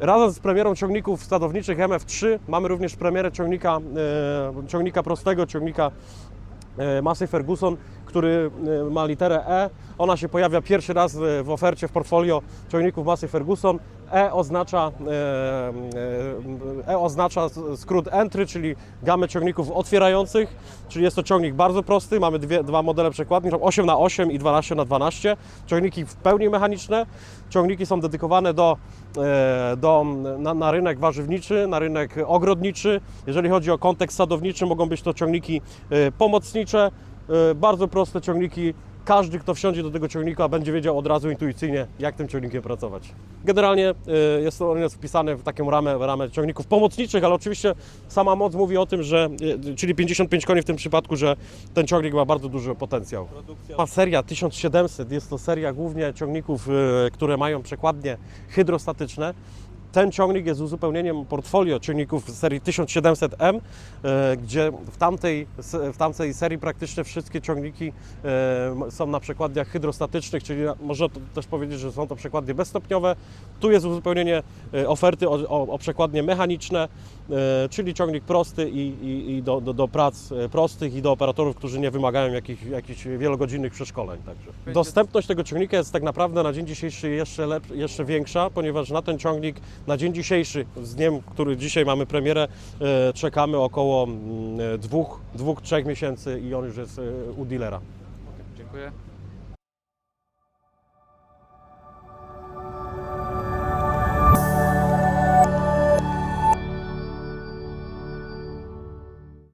Razem z premierą ciągników sadowniczych MF3 mamy również premierę ciągnika, e, ciągnika prostego, ciągnika e, Massey Ferguson, który e, ma literę E. Ona się pojawia pierwszy raz w, w ofercie w portfolio ciągników Massey Ferguson. E oznacza, e, e, e oznacza skrót entry, czyli gamę ciągników otwierających, czyli jest to ciągnik bardzo prosty. Mamy dwie, dwa modele przekładni, 8 na 8 i 12 na 12 Ciągniki w pełni mechaniczne. Ciągniki są dedykowane do, e, do, na, na rynek warzywniczy, na rynek ogrodniczy. Jeżeli chodzi o kontekst sadowniczy, mogą być to ciągniki pomocnicze, bardzo proste ciągniki. Każdy, kto wsiądzie do tego ciągnika, będzie wiedział od razu intuicyjnie, jak tym ciągnikiem pracować. Generalnie e, jest to on jest wpisany w taką ramę, ramę ciągników pomocniczych, ale oczywiście sama moc mówi o tym, że, e, czyli 55 koni w tym przypadku, że ten ciągnik ma bardzo duży potencjał. Ta seria 1700 jest to seria głównie ciągników, które mają przekładnie hydrostatyczne. Ten ciągnik jest uzupełnieniem portfolio ciągników serii 1700M, e, gdzie w tamtej, w tamtej serii praktycznie wszystkie ciągniki e, są na przekładniach hydrostatycznych, czyli na- można też powiedzieć, że są to przekładnie bezstopniowe. Tu jest uzupełnienie e, oferty o, o, o przekładnie mechaniczne, czyli ciągnik prosty i, i, i do, do, do prac prostych i do operatorów, którzy nie wymagają jakich, jakichś wielogodzinnych przeszkoleń. Także. Dostępność tego ciągnika jest tak naprawdę na dzień dzisiejszy jeszcze, lep, jeszcze większa, ponieważ na ten ciągnik na dzień dzisiejszy, z dniem, który dzisiaj mamy premierę, e, czekamy około mm, e, dwóch, dwóch, trzech miesięcy i on już jest e, u dealera. Dziękuję.